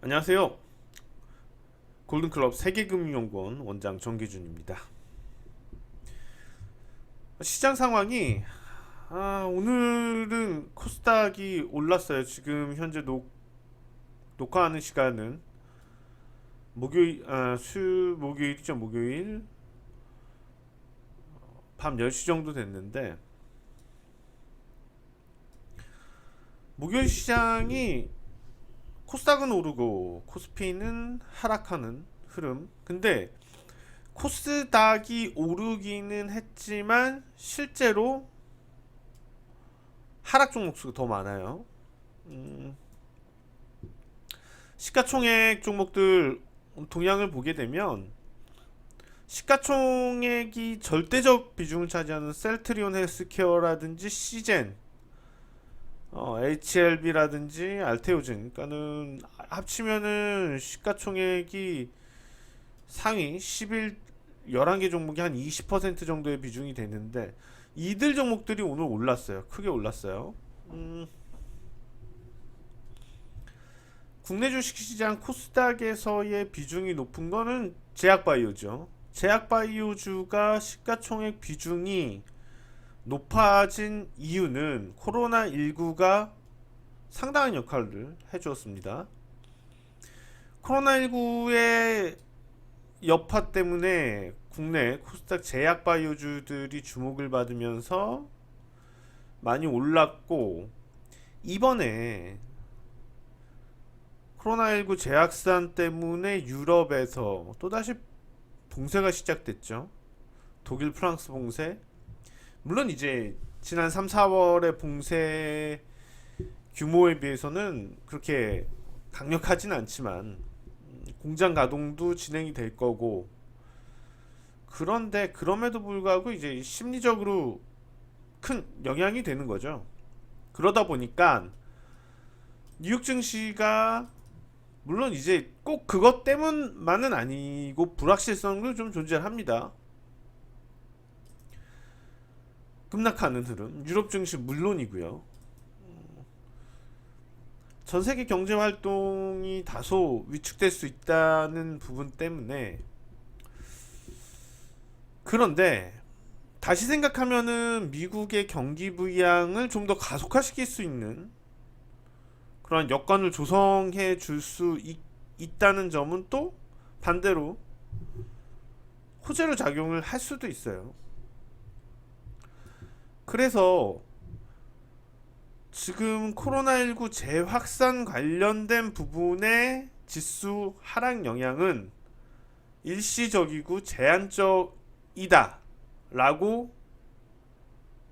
안녕하세요. 골든클럽 세계금융연구원 원장 정기준입니다. 시장 상황이 아, 오늘은 코스닥이 올랐어요. 지금 현재 녹, 녹화하는 시간은 목요일 아, 수 목요일이죠. 목요일 밤 10시 정도 됐는데 목요일 시장이 코스닥은 오르고 코스피는 하락하는 흐름. 근데 코스닥이 오르기는 했지만 실제로 하락 종목 수가 더 많아요. 음, 시가총액 종목들 동향을 보게 되면 시가총액이 절대적 비중을 차지하는 셀트리온 헬스케어라든지 시젠 어, HLB라든지 알테오진 그러니까는 합치면은 시가총액이 상위 11 11개 종목이 한 20% 정도의 비중이 되는데 이들 종목들이 오늘 올랐어요. 크게 올랐어요. 음, 국내 주식시장 코스닥에서의 비중이 높은 거는 제약바이오죠. 제약바이오주가 시가총액 비중이 높아진 이유는 코로나19가 상당한 역할을 해주었습니다. 코로나19의 여파 때문에 국내 코스닥 제약 바이오주들이 주목을 받으면서 많이 올랐고 이번에 코로나19 재확산 때문에 유럽에서 또다시 봉쇄가 시작됐죠. 독일, 프랑스 봉쇄, 물론 이제 지난 3, 4월의 봉쇄 규모에 비해서는 그렇게 강력하진 않지만 음, 공장 가동도 진행이 될 거고 그런데 그럼에도 불구하고 이제 심리적으로 큰 영향이 되는 거죠. 그러다 보니까 뉴욕 증시가 물론 이제 꼭 그것 때문만은 아니고 불확실성도 좀 존재합니다. 급락하는 흐름, 유럽 증시 물론이고요. 전 세계 경제 활동이 다소 위축될 수 있다는 부분 때문에 그런데 다시 생각하면은 미국의 경기 부양을 좀 더 가속화시킬 수 있는 그런 여건을 조성해 줄 수 있다는 점은 또 반대로 호재로 작용을 할 수도 있어요. 그래서 지금 코로나19 재확산 관련된 부분의 지수 하락 영향은 일시적이고 제한적이다 라고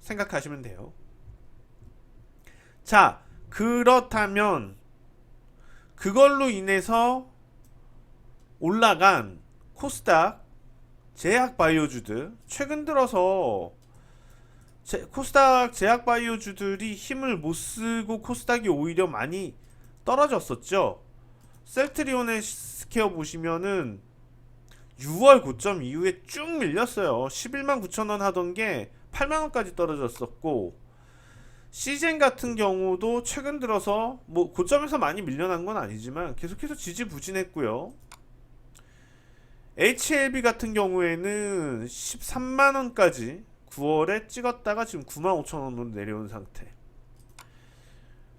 생각하시면 돼요. 자, 그렇다면 그걸로 인해서 올라간 코스닥 제약 바이오주들 최근 들어서 제, 코스닥 제약 바이오주들이 힘을 못 쓰고 코스닥이 오히려 많이 떨어졌었죠. 셀트리온의 스퀘어 보시면은 6월 고점 이후에 쭉 밀렸어요. 11만 9천 원 하던 게 8만 원까지 떨어졌었고 시젠 같은 경우도 최근 들어서 뭐 고점에서 많이 밀려난 건 아니지만 계속해서 지지부진했고요. HLB 같은 경우에는 13만 원까지 9월에 찍었다가 지금 9만 5천 원으로 내려온 상태.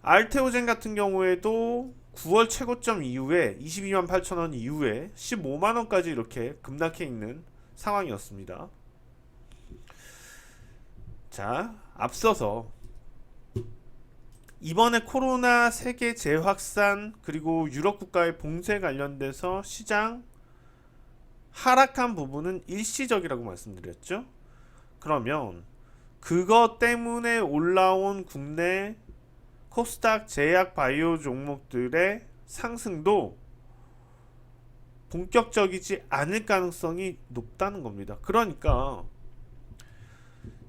알테오젠 같은 경우에도 9월 최고점 이후에 22만 8천 원 이후에 15만 원까지 이렇게 급락해 있는 상황이었습니다. 자, 앞서서 이번에 코로나 세계 재확산 그리고 유럽 국가의 봉쇄 관련돼서 시장 하락한 부분은 일시적이라고 말씀드렸죠. 그러면 그것 때문에 올라온 국내 코스닥 제약 바이오 종목들의 상승도 본격적이지 않을 가능성이 높다는 겁니다. 그러니까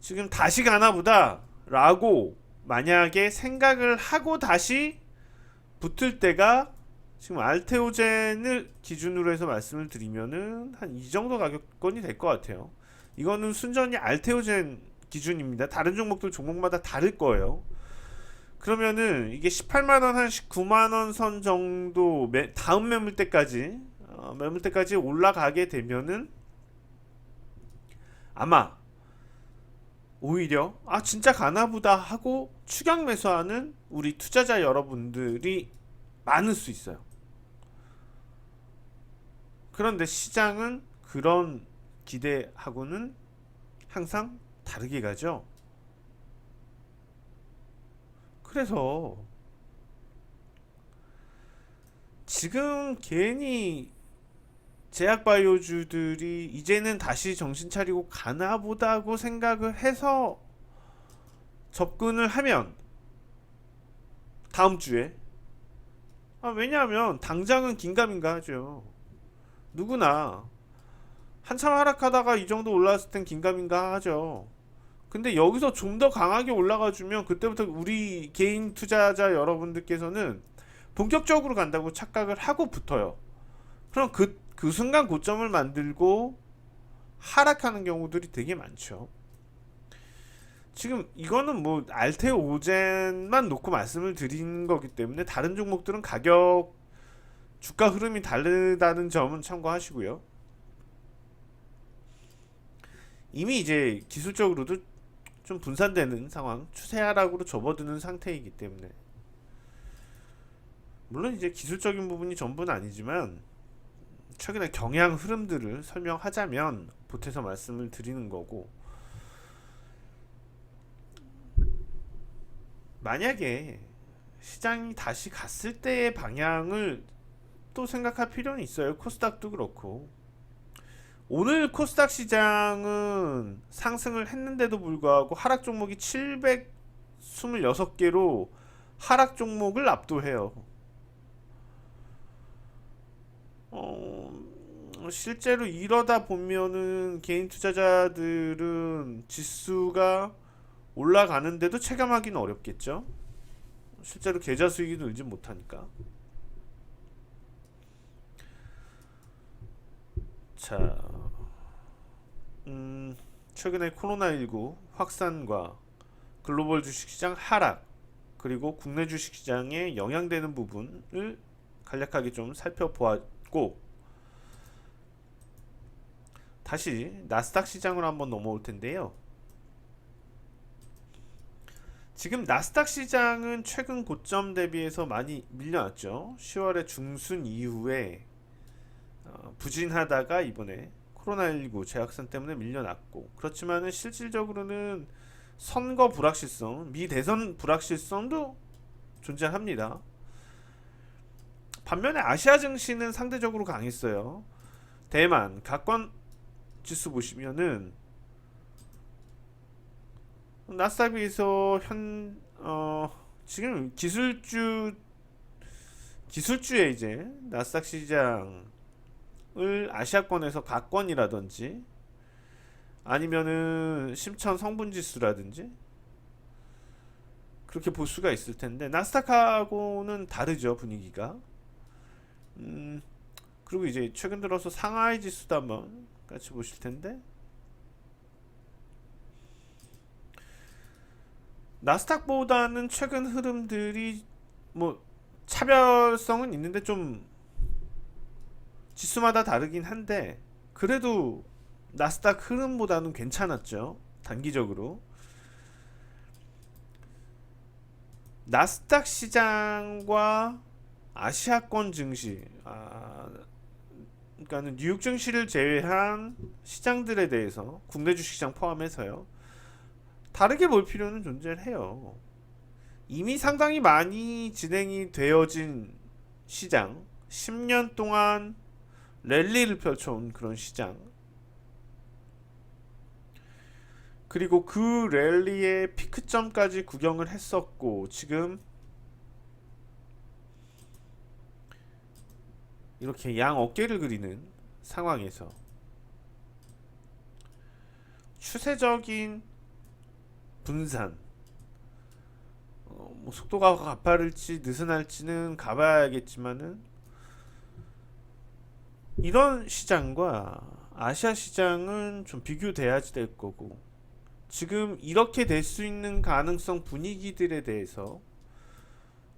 지금 다시 가나 보다 라고 만약에 생각을 하고 다시 붙을 때가 지금 알테오젠을 기준으로 해서 말씀을 드리면은 한 이 정도 가격권이 될 것 같아요. 이거는 순전히 알테오젠 기준입니다. 다른 종목들 종목마다 다를 거예요. 그러면은 이게 18만 원 한 19만 원 선 정도 매, 다음 매물대까지 어, 매물대까지 올라가게 되면은 아마 오히려 아 진짜 가나보다 하고 추격 매수하는 우리 투자자 여러분들이 많을 수 있어요. 그런데 시장은 그런 기대하고는 항상 다르게 가죠. 그래서 지금 괜히 제약 바이오주들이 이제는 다시 정신 차리고 가나 보다고 생각을 해서 접근을 하면 다음 주에 아 왜냐하면 당장은 긴가민가 하죠 누구나 한참 하락하다가 이 정도 올라왔을 땐 긴가민가 하죠 근데 여기서 좀 더 강하게 올라가 주면 그때부터 우리 개인 투자자 여러분들께서는 본격적으로 간다고 착각을 하고 붙어요 그럼 그, 그 순간 고점을 만들고 하락하는 경우들이 되게 많죠. 지금 이거는 뭐 알테오 오젠만 놓고 말씀을 드린 거기 때문에 다른 종목들은 가격 주가 흐름이 다르다는 점은 참고하시고요. 이미 이제 기술적으로도 좀 분산되는 상황, 추세 하락으로 접어드는 상태이기 때문에 물론 이제 기술적인 부분이 전부는 아니지만 최근의 경향 흐름들을 설명하자면 보태서 말씀을 드리는 거고 만약에 시장이 다시 갔을 때의 방향을 또 생각할 필요는 있어요. 코스닥도 그렇고 오늘 코스닥 시장은 상승을 했는데도 불구하고 하락 종목이 726개로 하락 종목을 압도해요. 어, 실제로 이러다 보면은 개인 투자자들은 지수가 올라가는데도 체감하기는 어렵겠죠. 실제로 계좌 수익이 늘지 못하니까. 자, 음, 최근에 코로나19 확산과 글로벌 주식시장 하락 그리고 국내 주식시장에 영향되는 부분을 간략하게 좀 살펴보았고 다시 나스닥 시장으로 한번 넘어올 텐데요. 지금 나스닥 시장은 최근 고점 대비해서 많이 밀려났죠. 10월의 중순 이후에 어, 부진하다가 이번에 코로나19 재확산 때문에 밀려났고 그렇지만은 실질적으로는 선거 불확실성, 미 대선 불확실성도 존재합니다. 반면에 아시아 증시는 상대적으로 강했어요. 대만 각권 지수 보시면은 나스닥에서 현 어, 지금 기술주 기술주에 이제 나스닥 시장 을 아시아권에서 가권이라든지 아니면은 심천 성분 지수라든지 그렇게 볼 수가 있을 텐데 나스닥하고는 다르죠 분위기가. 음 그리고 이제 최근 들어서 상하이 지수도 한번 같이 보실 텐데 나스닥보다는 최근 흐름들이 뭐 차별성은 있는데 좀 지수마다 다르긴 한데 그래도 나스닥 흐름보다는 괜찮았죠 단기적으로 나스닥 시장과 아시아권 증시 아, 그러니까는 뉴욕 증시를 제외한 시장들에 대해서 국내 주식시장 포함해서요. 다르게 볼 필요는 존재해요. 이미 상당히 많이 진행이 되어진 시장, 10년 동안 랠리를 펼쳐온 그런 시장. 그리고 그 랠리의 피크점까지 구경을 했었고 지금 이렇게 양 어깨를 그리는 상황에서 추세적인 분산 어, 뭐 속도가 가파를지 느슨할지는 가봐야겠지만은 이런 시장과 아시아 시장은 좀 비교돼야지 될 거고 지금 이렇게 될 수 있는 가능성 분위기들에 대해서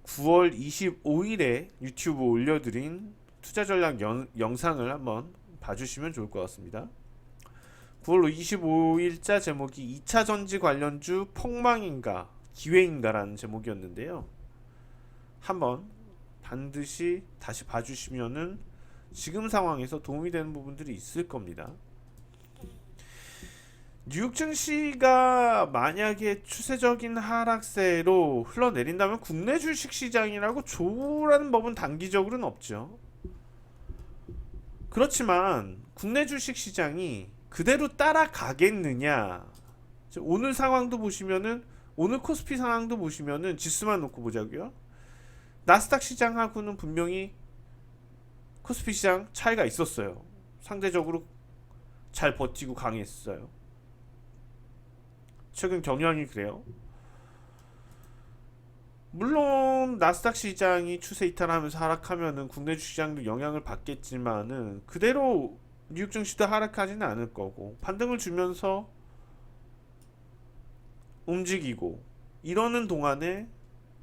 9월 25일에 유튜브 올려드린 투자 전략 연- 영상을 한번 봐주시면 좋을 것 같습니다. 9월 25일자 제목이 2차 전지 관련주 폭망인가 기회인가라는 제목이었는데요. 한번 반드시 다시 봐주시면은 지금 상황에서 도움이 되는 부분들이 있을 겁니다. 뉴욕 증시가 만약에 추세적인 하락세로 흘러내린다면 국내 주식 시장이라고 조라는 법은 단기적으로는 없죠. 그렇지만 국내 주식 시장이 그대로 따라가겠느냐? 저 오늘 상황도 보시면은 오늘 코스피 상황도 보시면은 지수만 놓고 보자고요. 나스닥 시장하고는 분명히 코스피 시장 차이가 있었어요. 상대적으로 잘 버티고 강했어요. 최근 경향이 그래요. 물론 나스닥 시장이 추세 이탈하면서 하락하면은 국내 주시장도 영향을 받겠지만은 그대로 뉴욕 증시도 하락하지는 않을 거고 반등을 주면서 움직이고 이러는 동안에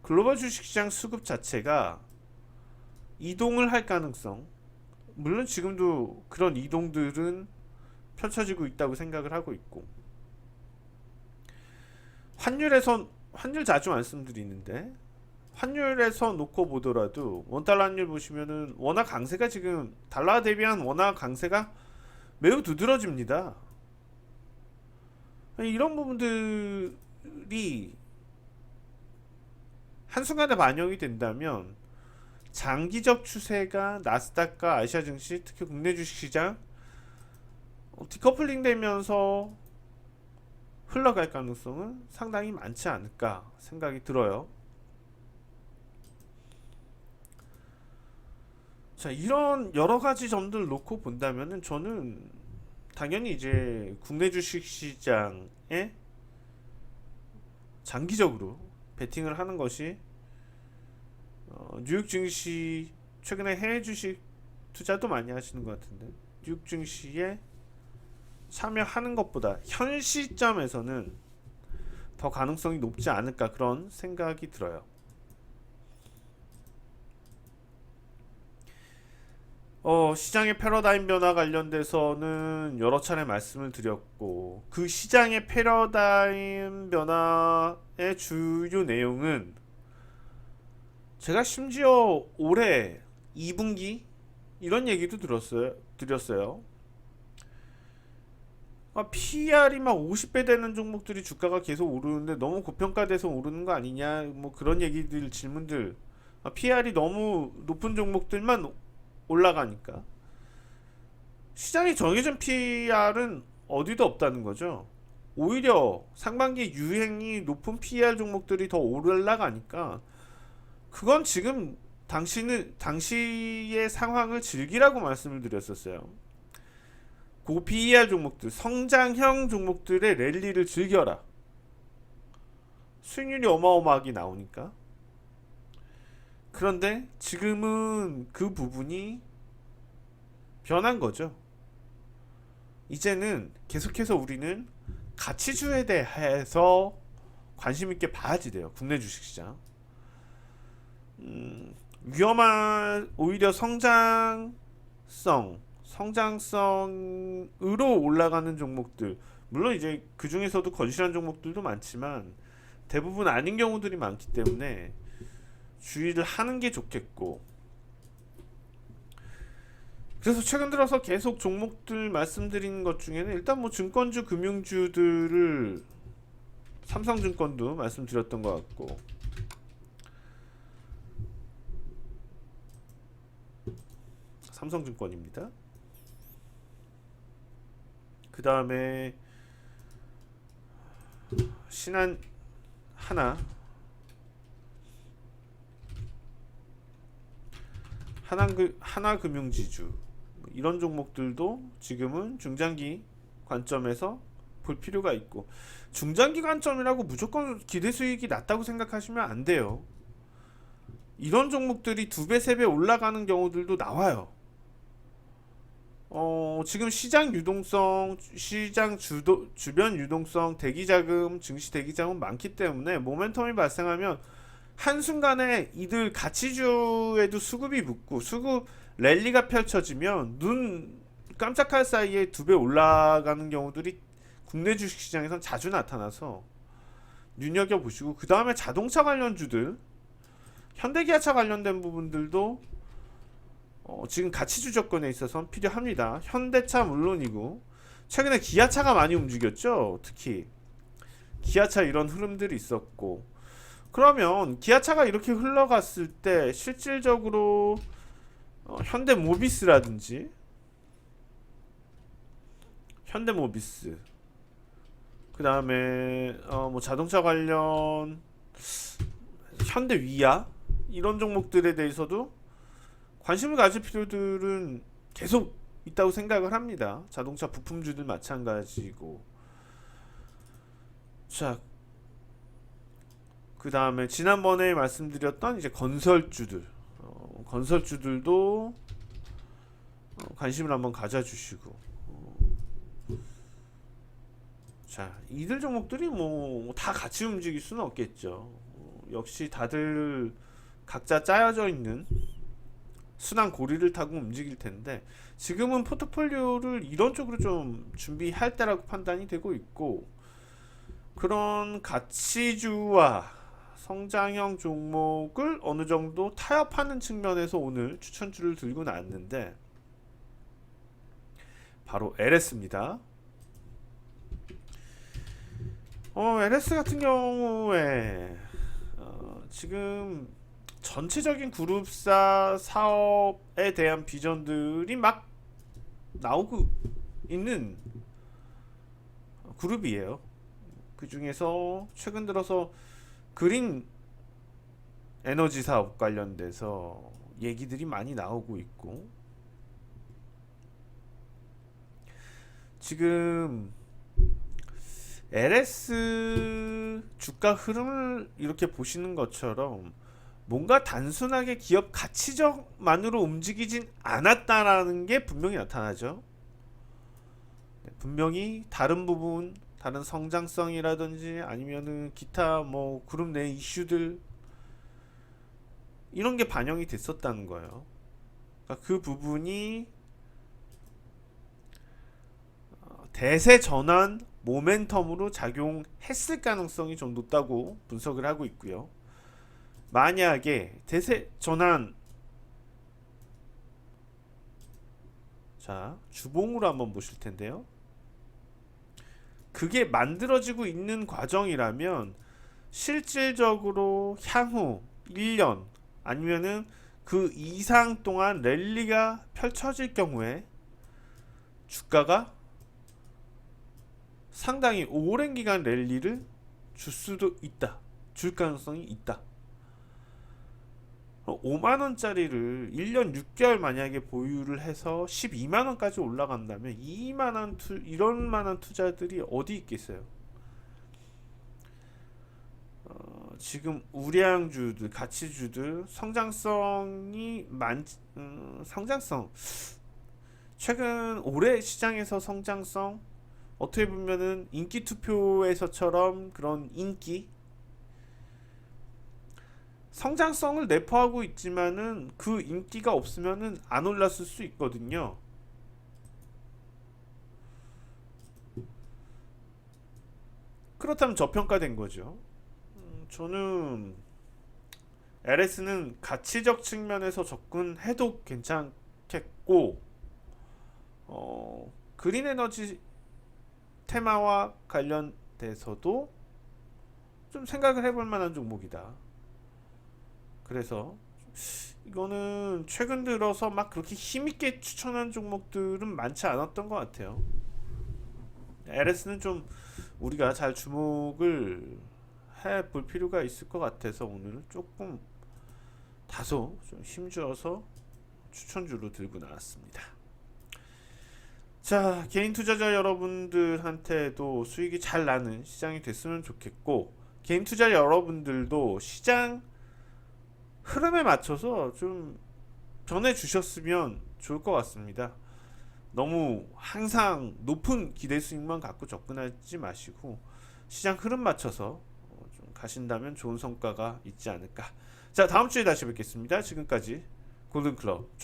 글로벌 주식시장 수급 자체가 이동을 할 가능성 물론 지금도 그런 이동들은 펼쳐지고 있다고 생각을 하고 있고 환율에서 환율 자주 말씀드리는데 환율에서 놓고 보더라도 원달러 환율 보시면은 워낙 강세가 지금 달러 대비한 워낙 강세가 매우 두드러집니다. 이런 부분들이 한순간에 반영이 된다면 장기적 추세가 나스닥과 아시아 증시 특히 국내 주식 시장 어, 디커플링 되면서 흘러갈 가능성은 상당히 많지 않을까 생각이 들어요. 자, 이런 여러 가지 점들 놓고 본다면은 저는 당연히 이제 국내 주식 시장에 장기적으로 베팅을 하는 것이 어, 뉴욕 증시 최근에 해외 주식 투자도 많이 하시는 것 같은데 뉴욕 증시에 참여하는 것보다 현 시점에서는 더 가능성이 높지 않을까 그런 생각이 들어요. 어, 시장의 패러다임 변화 관련돼서는 여러 차례 말씀을 드렸고 그 시장의 패러다임 변화의 주요 내용은 제가 심지어 올해 2분기 이런 얘기도 들었어요. 드렸어요. 아, PR이 막 50배 되는 종목들이 주가가 계속 오르는데 너무 고평가돼서 오르는 거 아니냐 뭐 그런 얘기들 질문들 아, PR이 너무 높은 종목들만 올라가니까 시장이 정해진 PR은 어디도 없다는 거죠. 오히려 상반기 유행이 높은 PR 종목들이 더 올라가니까 그건 지금 당신은 당시의 상황을 즐기라고 말씀을 드렸었어요. 고 PER 종목들, 성장형 종목들의 랠리를 즐겨라. 수익률이 어마어마하게 나오니까. 그런데 지금은 그 부분이 변한 거죠. 이제는 계속해서 우리는 가치주에 대해서 관심 있게 봐야지 돼요. 국내 주식시장. 음, 위험한 오히려 성장성 성장성으로 올라가는 종목들. 물론 이제 그 중에서도 건실한 종목들도 많지만 대부분 아닌 경우들이 많기 때문에 주의를 하는 게 좋겠고. 그래서 최근 들어서 계속 종목들 말씀드린 것 중에는 일단 뭐 증권주 금융주들을 삼성증권도 말씀드렸던 것 같고 삼성증권입니다. 그 다음에 신한 하나 하나금 하나금융지주 이런 종목들도 지금은 중장기 관점에서 볼 필요가 있고 중장기 관점이라고 무조건 기대 수익이 낮다고 생각하시면 안 돼요. 이런 종목들이 두 배, 세 배 올라가는 경우들도 나와요. 어, 지금 시장 유동성, 시장 주도, 주변 유동성, 대기 자금, 증시 대기 자금 많기 때문에 모멘텀이 발생하면 한순간에 이들 가치주에도 수급이 붙고 수급 랠리가 펼쳐지면 눈 깜짝할 사이에 두 배 올라가는 경우들이 국내 주식시장에선 자주 나타나서 눈여겨 보시고 그 다음에 자동차 관련주들 현대기아차 관련된 부분들도 어, 지금 가치주 조건에 있어서 필요합니다. 현대차 물론이고 최근에 기아차가 많이 움직였죠. 특히 기아차 이런 흐름들이 있었고 그러면 기아차가 이렇게 흘러갔을 때 실질적으로 어, 현대 모비스라든지 현대 모비스 그 다음에 어, 뭐 자동차 관련 현대위아 이런 종목들에 대해서도 관심을 가질 필요들은 계속 있다고 생각을 합니다. 자동차 부품주들 마찬가지고 자, 그 다음에 지난번에 말씀드렸던 이제 건설주들, 어, 건설주들도 어, 관심을 한번 가져주시고, 어, 자, 이들 종목들이 뭐 다 같이 움직일 수는 없겠죠. 어, 역시 다들 각자 짜여져 있는 순환 고리를 타고 움직일 텐데 지금은 포트폴리오를 이런 쪽으로 좀 준비할 때라고 판단이 되고 있고 그런 가치주와 성장형 종목을 어느 정도 타협하는 측면에서 오늘 추천주를 들고 나왔는데 바로 LS입니다. 어, LS 같은 경우에 어, 지금 전체적인 그룹사 사업에 대한 비전들이 막 나오고 있는 그룹이에요. 그 중에서 최근 들어서 그린 에너지 사업 관련돼서 얘기들이 많이 나오고 있고 지금 LS 주가 흐름을 이렇게 보시는 것처럼 뭔가 단순하게 기업 가치적만으로 움직이진 않았다라는 게 분명히 나타나죠. 네, 분명히 다른 부분 다른 성장성이라든지 아니면은 기타 뭐 그룹 내 이슈들 이런 게 반영이 됐었다는 거예요. 그러니까 그 부분이 어, 대세 전환 모멘텀으로 작용했을 가능성이 좀 높다고 분석을 하고 있고요. 만약에 대세 전환 자 주봉으로 한번 보실 텐데요. 그게 만들어지고 있는 과정이라면 실질적으로 향후 1년 아니면은 그 이상 동안 랠리가 펼쳐질 경우에 주가가 상당히 오랜 기간 랠리를 줄 수도 있다. 줄 가능성이 있다. 5만 원짜리를 1년 6개월 만약에 보유를 해서 12만 원까지 올라간다면 이만한 투 이런 만한 투자들이 어디 있겠어요? 어, 지금 우량주들, 가치주들 성장성이 많 음, 성장성 최근 올해 시장에서 성장성 어떻게 보면은 인기 투표에서처럼 그런 인기 성장성을 내포하고 있지만은 그 인기가 없으면은 안 올랐을 수 있거든요. 그렇다면 저평가된 거죠. 음, 저는 LS는 가치적 측면에서 접근해도 괜찮겠고, 어, 그린 에너지 테마와 관련돼서도 좀 생각을 해볼 만한 종목이다. 그래서 이거는 최근 들어서 막 그렇게 힘있게 추천한 종목들은 많지 않았던 것 같아요. LS는 좀 우리가 잘 주목을 해 볼 필요가 있을 것 같아서 오늘 조금 다소 좀 힘주어서 추천주로 들고 나왔습니다. 자, 개인 투자자 여러분들한테도 수익이 잘 나는 시장이 됐으면 좋겠고, 개인 투자 여러분들도 시장 흐름에 맞춰서 좀 전해 주셨으면 좋을 것 같습니다. 너무 항상 높은 기대 수익만 갖고 접근하지 마시고 시장 흐름 맞춰서 어, 좀 가신다면 좋은 성과가 있지 않을까. 자 다음 주에 다시 뵙겠습니다. 지금까지 골든클럽